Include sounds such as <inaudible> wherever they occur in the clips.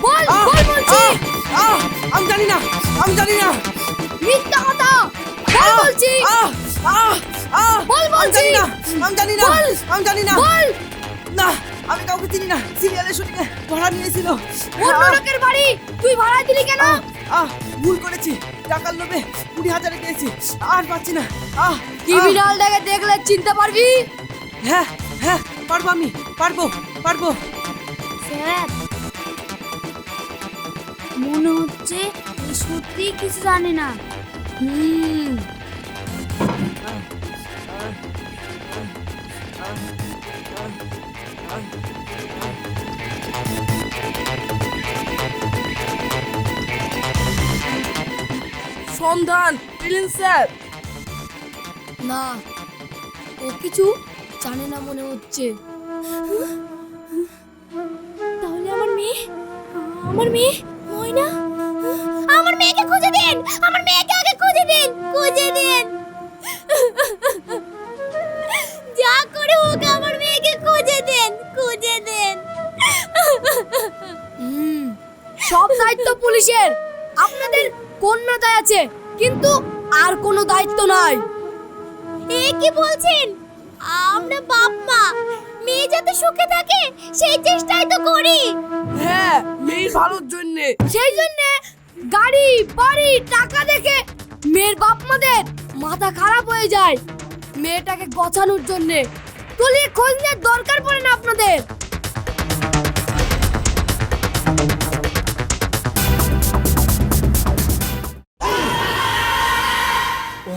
বল! বল বলছি! আমি জানি না আমি জানি না মিথ্যা কথা বল বলছি! বল বলছি। না আমি জানি না। আমি জানি না বল না আমি কাউকে চিনি না সিরিয়ালের শুটিংয়ে ভাড়া নিয়েছিল অন্য লোকের বাড়ি তুই ভাড়া দিলি কেন আহ! ভুল করেছি টাকার লোভে কুড়ি হাজারে দিয়েছি আর পাচ্ছি না! আহ! ক্রিমিনালটাকে দেখলে চিনতে পারবি হ্যাঁ হ্যাঁ পারব আমি পারব পারব স্যার মনে হচ্ছে সত্যি কিছু জানে না। হুম। সন্ধান স্যার। না ও কিছু জানে না মনে হচ্ছে। তাহলে আমার মেয়ে? আমার মেয়ে? দিন। আমার মেয়েকে আগে খুঁজে দিন খুঁজে দিন। যা করে হোক আমার মেয়েকে খুঁজে দেন খুঁজে দেন। সব দায়িত্ব পুলিশের। আপনাদের কন্যাদায় আছে কিন্তু আর কোনো দায়িত্ব নাই। এ কি বলছেন? আমরা বাপ মা মেয়ে যাতে সুখে থাকে সেই চেষ্টাই তো করি। হ্যাঁ মেয়ের ভালোর জন্যে। সেই জন্য গাড়ি, বাড়ি, টাকা দেখে মেয়ের বাপ মাদের মাথা খারাপ হয়ে যায় মেয়েটাকে গছানোর জন্য। তলিয়ে খোঁজ নেওয়ার দরকার পড়ে না আপনাদের।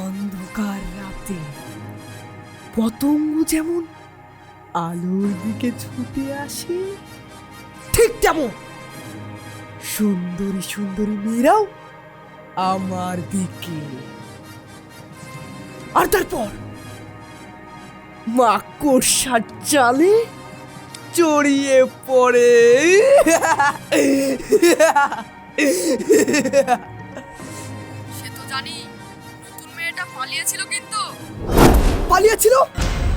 অন্ধকার রাতে, পতঙ্গ যেমন আলোর দিকে ছুটে আসে, ঠিক তেমন সুন্দরী সুন্দরী মেয়েরাও আমার দিকে। আর তারপর মাকড়সার চালে চড়িয়ে পড়ে। সে তো জানি নতুন মেয়েটা পালিয়েছিল কিন্তু। পালিয়েছিল?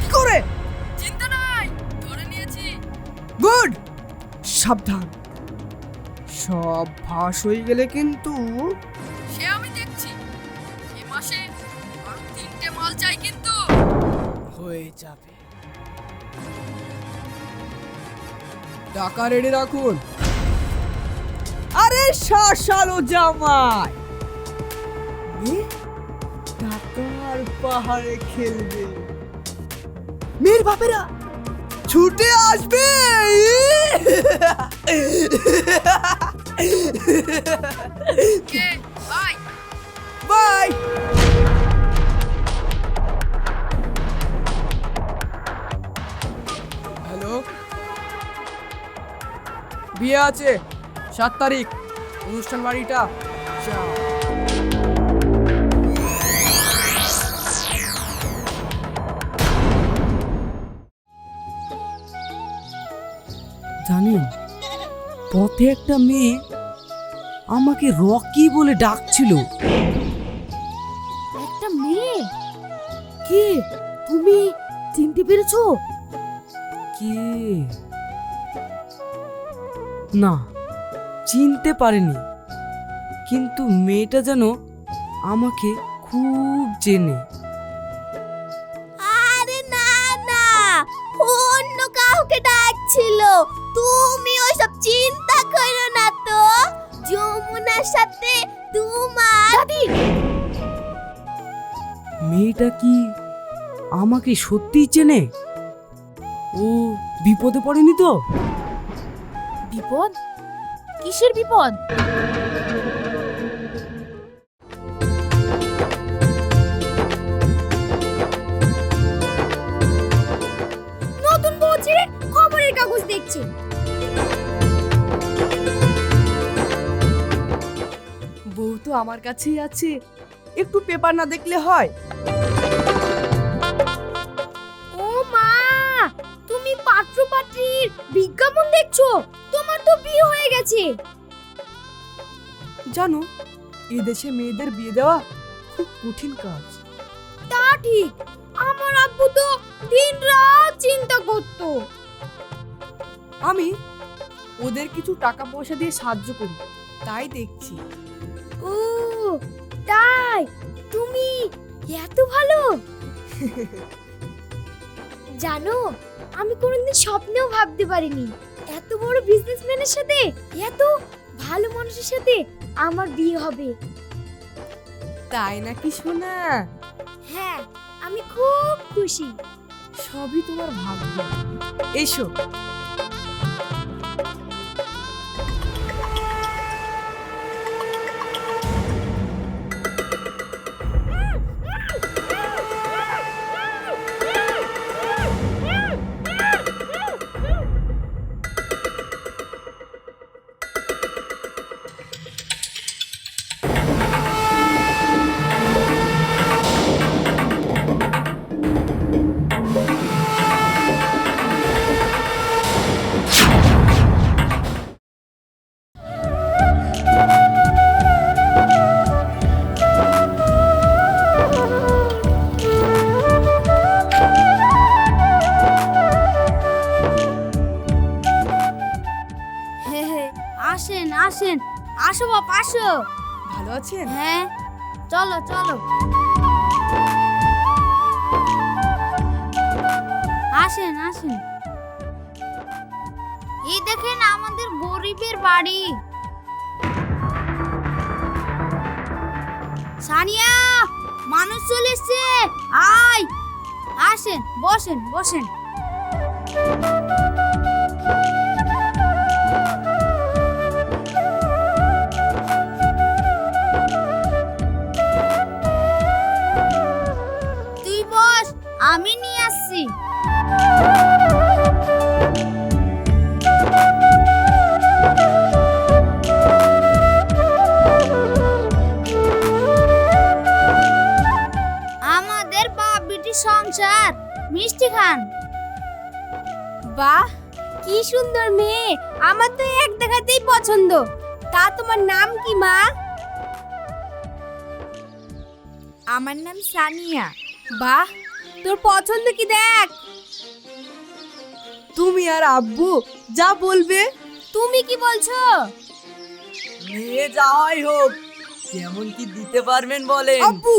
কি করে? চিন্তা নাই ধরে নিয়েছি। গুড! সাবধান। সব ফাঁস হয়ে গেলে কিন্তু সে আমি দেখছি। এ মাসে আরও তিনটে মাল চাই কিন্তু। হয়ে যাবে। টাকা রেডি রাখুন। আরে শাসালো জামাই! টাকার পাহাড়ে খেলবে। মেয়ের বাপেরা ছুটে আসবে! <laughs> কে ভাই বাই হ্যালো বিয়ে আছে। সাত তারিখ। অনুষ্ঠান বাড়িটা। যাও। পথে একটা মেয়ে আমাকে রকি বলে ডাকছিল। একটা মেয়ে? কে? তুমি চিনতে পেরেছ? কে? না চিনতে পারেনি। কিন্তু মেয়েটা যেন আমাকে খুব চেনে। মেয়েটা কি আমাকে সত্যিই চেনে? ও বিপদে পড়েনি তো? বিপদ? কিসের বিপদ? নতুন বউ ছেড়ে খবরের কাগজ দেখছে। বউ তো আমার কাছেই আছে। একটু পেপার না দেখলে হয়। ও মা তুমি পাত্র পাত্রীর বিজ্ঞাপন দেখছ? তোমার তো বিয়ে হয়ে গেছে। জানো এদেশে মেয়েদের বিয়ে দেওয়া খুব কঠিন কাজ। তা ঠিক আমার আব্বু তো দিন রাত চিন্তা করতো। আমি ওদের কিছু টাকা পয়সা দিয়ে সাহায্য করি তাই দেখছি। ও তাই? তুমি এত ভালো। জানো আমি কোনোদিন স্বপ্নেও ভাবতে পারিনি। এত বড় বিজনেসম্যানের সাথে এত ভালো মানুষের সাথে আমার বিয়ে হবে। তাই নাকি শোনা হ্যাঁ আমি খুব খুশি। সবই তোমার ভাগ্য। এসো। আছেন? হ্যাঁ চলো চলো। আসেন আসেন। এই দেখেন আমাদের গরিবের বাড়ি। সানিয়া, মানুষ চলে এসছে। আয়। আসেন, বসেন বসেন। মিষ্টি খান। বাহ কি সুন্দর মেয়ে। আমার তো এক দেখাতেই পছন্দ। তা তোমার নাম কি মা? আমার নাম সানিয়া। বাহ তোর পছন্দ কি দেখ? তুমি আর আব্বু যা বলবে। তুমি কি বলছো? মেয়ে যাওয়াই হোক কেমন কি দিতে পারবেন বলেন। আব্বু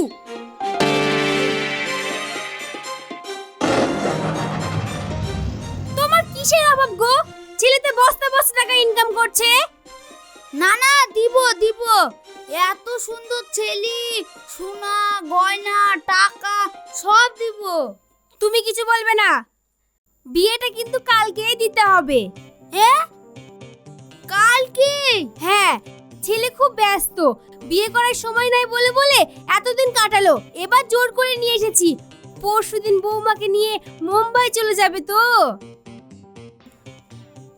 কিসের অভাব গো? ছেলেতে বস্তা বস্তা টাকা ইনকাম করছে? না না, দিব দিব। এত সুন্দর ছেলে, সোনা, গয়না, টাকা, সব দিব। তুমি কিছু বলবে না? বিয়েটা কিন্তু কালকেই দিতে হবে। হ্যাঁ? কালকে? হ্যাঁ ছেলে খুব ব্যস্ত। বিয়ে করার সময় নাই বলে বলে এতদিন কাটালো। এবার জোর করে নিয়ে এসেছি। পরশুদিন বৌমাকে নিয়ে মুম্বাই চলে যাবে তো?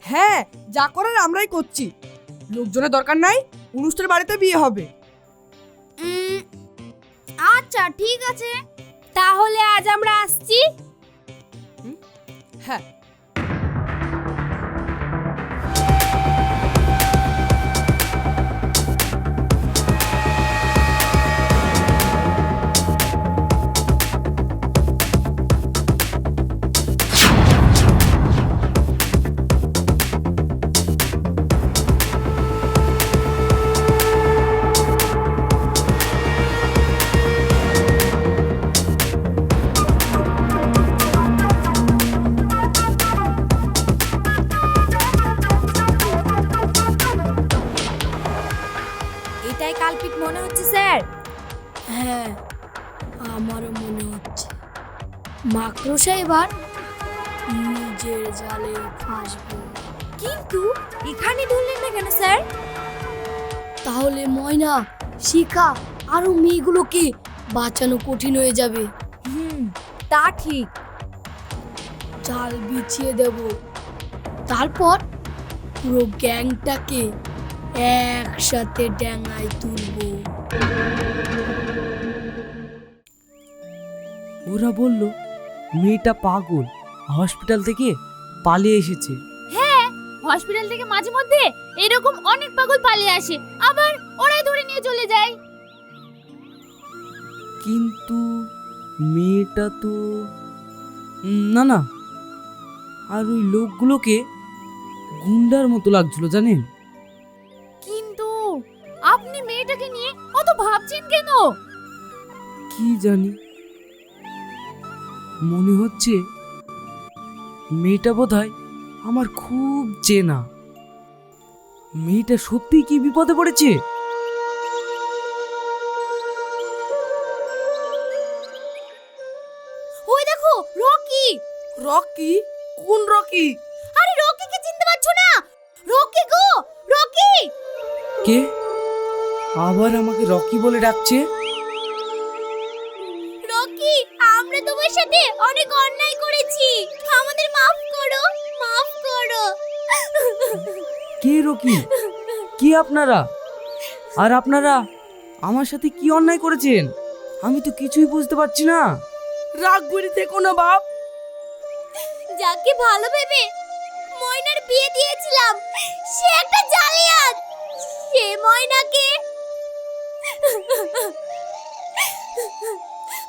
হ্যাঁ যা করার আমরাই করছি। লোকজনের দরকার নাই অনুষ্ঠান বাড়িতে বিয়ে হবে। উম, আচ্ছা ঠিক আছে। তাহলে আজ আমরা আসছি। হ্যাঁ। নিজের জালে ফাঁসবে। কিন্তু এখানে ধরলেন না কেন স্যার? তাহলে ময়না শিখা আরও মেয়েগুলোকে বাঁচানো কঠিন হয়ে যাবে। হুম তা ঠিক। জাল বিছিয়ে দেব। তারপর পুরো গ্যাংটাকে একসাথে ড্যাঙায় তুলবো। ওরা বলল মেয়েটা পাগল। হসপিটাল থেকে পালিয়ে এসেছে। হ্যাঁ হসপিটাল থেকে মাঝে মধ্যে এরকম অনেক পাগল পালিয়ে আসে। আবার ওরাই ধরে নিয়ে চলে যায়। কিন্তু মেয়েটা তো না না। আর ওই লোকগুলোকে গুন্ডার মতো লাগছিল জানেন? কিন্তু আপনি মেয়েটাকে নিয়ে অত ভাবছেন কেন? কি জানি। মনে হচ্ছে মেয়েটা বোধহয় আমার খুব চেনা। মেয়েটা সত্যিই কি বিপদে পড়েছে? ওই দেখো রকি। রকি? কোন রকি? আরে রকিকে চিনতে পারছ না? রকি গো রকি। কে? আবার আমাকে রকি বলে ডাকছে? কে? রকি কে আপনারা? আর আপনারা আমার সাথে কি অন্যায় করেছেন? আমি তো কিছুই বুঝতে পারছি না। রাগ করে থেকো না বাপ। যাকে ভালো ভেবে ময়নার বিয়ে দিয়েছিলাম সে একটা জালিয়াত। সে ময়নাকে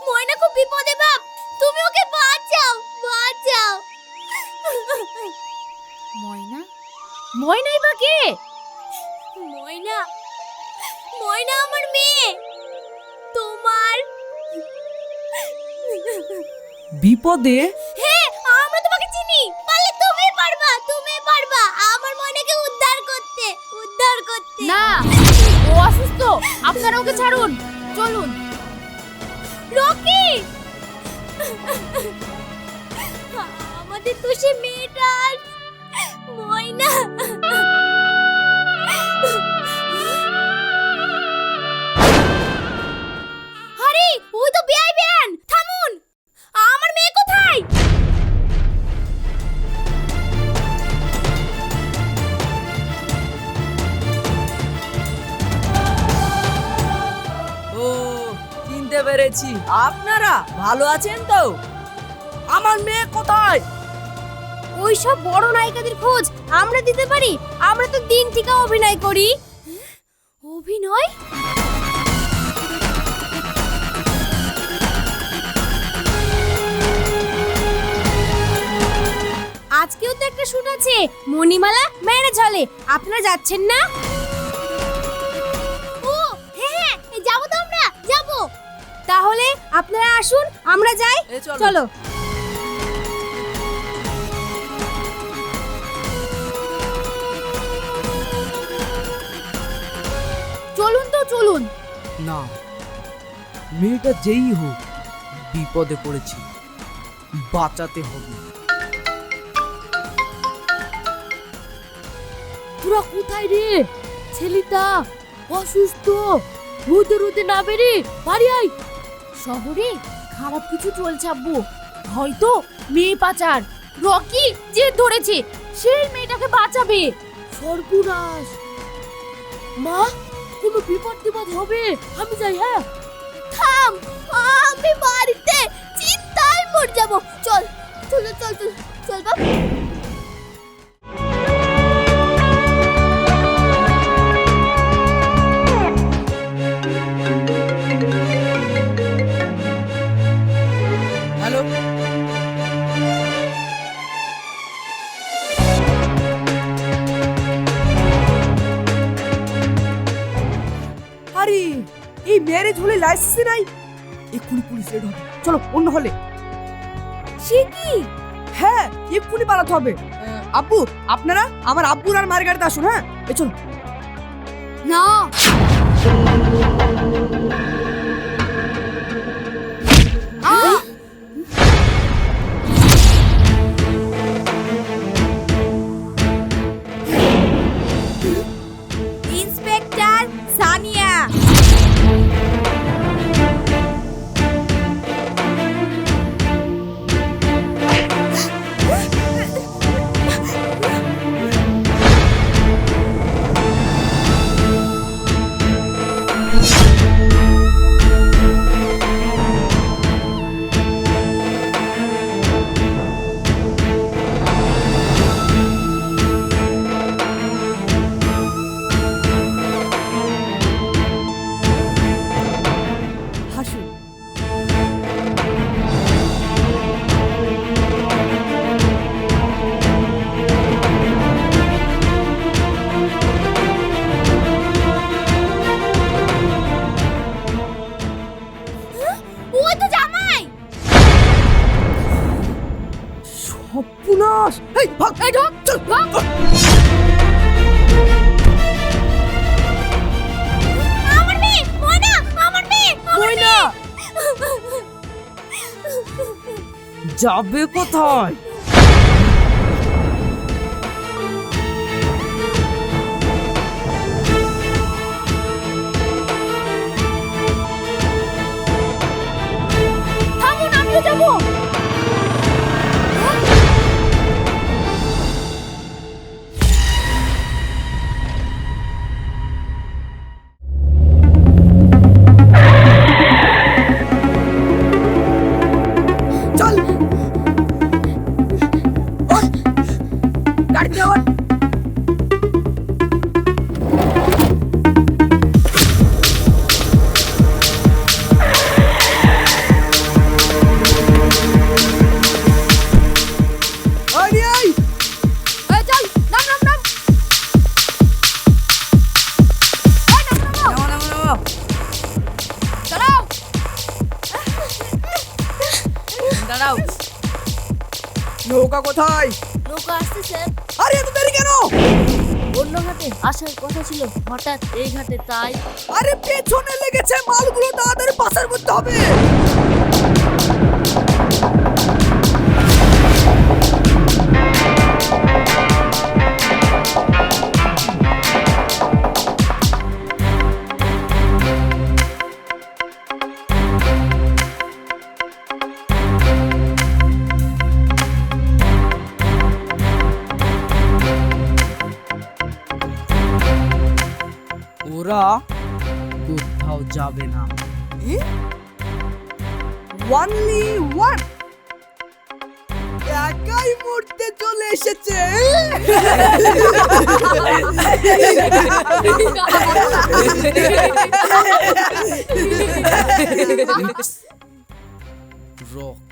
ময়না খুব বিপদে বাপ। তুমি ওকে বাঁচাও বাঁচাও। ময়না? ময়নাই বা কে? ময়না ময়না আমার মেয়ে। তোমার? বিপদে? হ্যাঁ আমরা তোমাকে চিনি। পারলে তুমি পারবা তুমি পারবা। আমার ময়নাকে উদ্ধার করতে উদ্ধার করতে। না ও অসুস্থ। আপনারা ওকে ছাড়ুন। চলুন। রকি! আমাদের তো সে মেয়েটার কোথায়? ও চিনতে পেরেছি। আপনারা ভালো আছেন তো? আমার মেয়ে কোথায়? ওই সব বড় নায়িকাদের খোঁজ আমরা দিতে পারি? আমরা তো দিন থেকে অভিনয় করি। অভিনয়? আজকেও তো একটা শুট আছে। মণিমালা ম্যারেজ হলে আপনারা যাচ্ছেন না? ও হ্যাঁ হ্যাঁ যাব তো আমরা যাব। তাহলে আপনারা আসুন আমরা যাই। এ চলো। চলুন। না মেয়েটা যেই হোক বিপদে পড়েছে। বাঁচাতে হবে। তোরা কোথায় রে? ছেলেটা অসুস্থ। রোদে রোদে না বেরে বাড়ি আয়। শহরে খারাপ কিছু চলছে আব্বু। হয়তো মেয়ে পাচার। রকি যে ধরেছে সেই মেয়েটাকে বাঁচাবে। সর্বনাশ। মা? কোনো বিপদ টিপদ হবে। আমি যাই হ্যাঁ? থাম, আমি বাড়িতে চিন্তায় মর যাব। চল চল চল চল চল বাবা আরে এই ম্যারেজ হলে লাইসেন্স নাই? এক্ষুনি পুলিশ রেড হবে। চলো অন্য হলে সে কি? হ্যাঁ এক্ষুনি পালাতে হবে। আহ, আব্বু আপনারা আমার আব্বুর আর মার গাড়িতে আসুন হ্যাঁ? এ চলো না। বস। এই ভাগ এই ঢোক ভাগ যাবে কোথায়? নৌকা কোথায়? নৌকা আসছে স্যার। আরে এত দেরি কেন? অন্য ঘাটে আসার কথা ছিল হঠাৎ এই ঘাটে তাই। আরে পেছনে লেগেছে মালগুলো তাড়াতাড়ি পাশের করতে হবে। কোথাও যাবে না। ওয়ানলি ওয়ান একাই মরতে চলে এসেছে? রকি।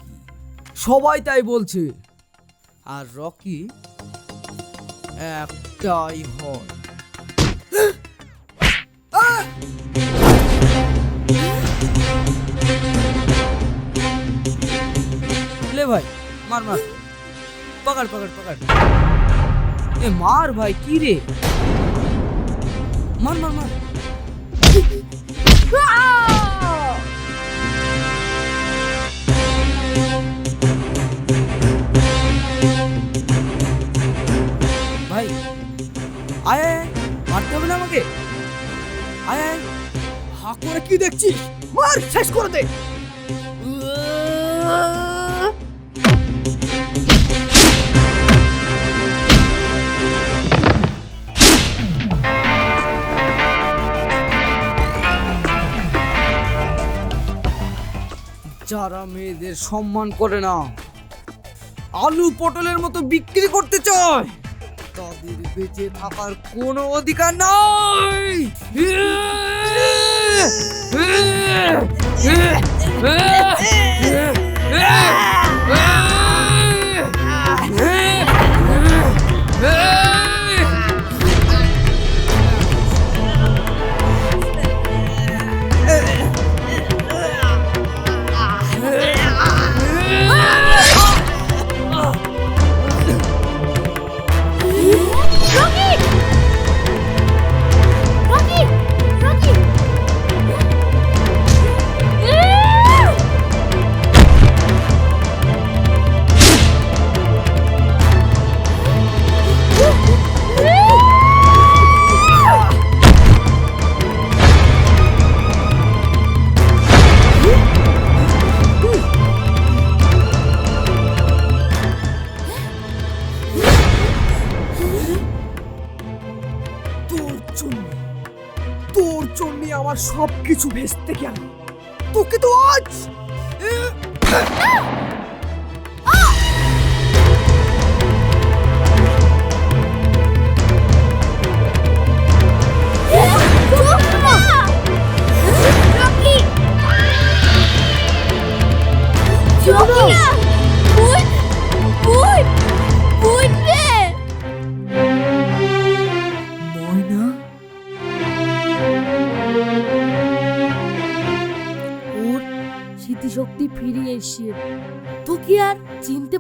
সবাই তাই বলছে। আর রকি একটাই হয়। লে ভাই, মার মার। পকড় পকড় পাকাড় এ মার ভাই, কি রে? মার মার মার। ভাই আয়, মারতে হবে না আমাকে। আয় আয়। হা করে কি দেখছিস? মার, শেষ করে দে। যারা মেয়েদের সম্মান করে না আলু পটলের মতো বিক্রি করতে চায় তাদের বেঁচে থাকার কোনো অধিকার নাই রকি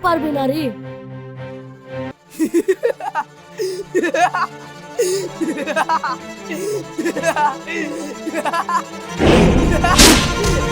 পারবে না রে। Ha <laughs>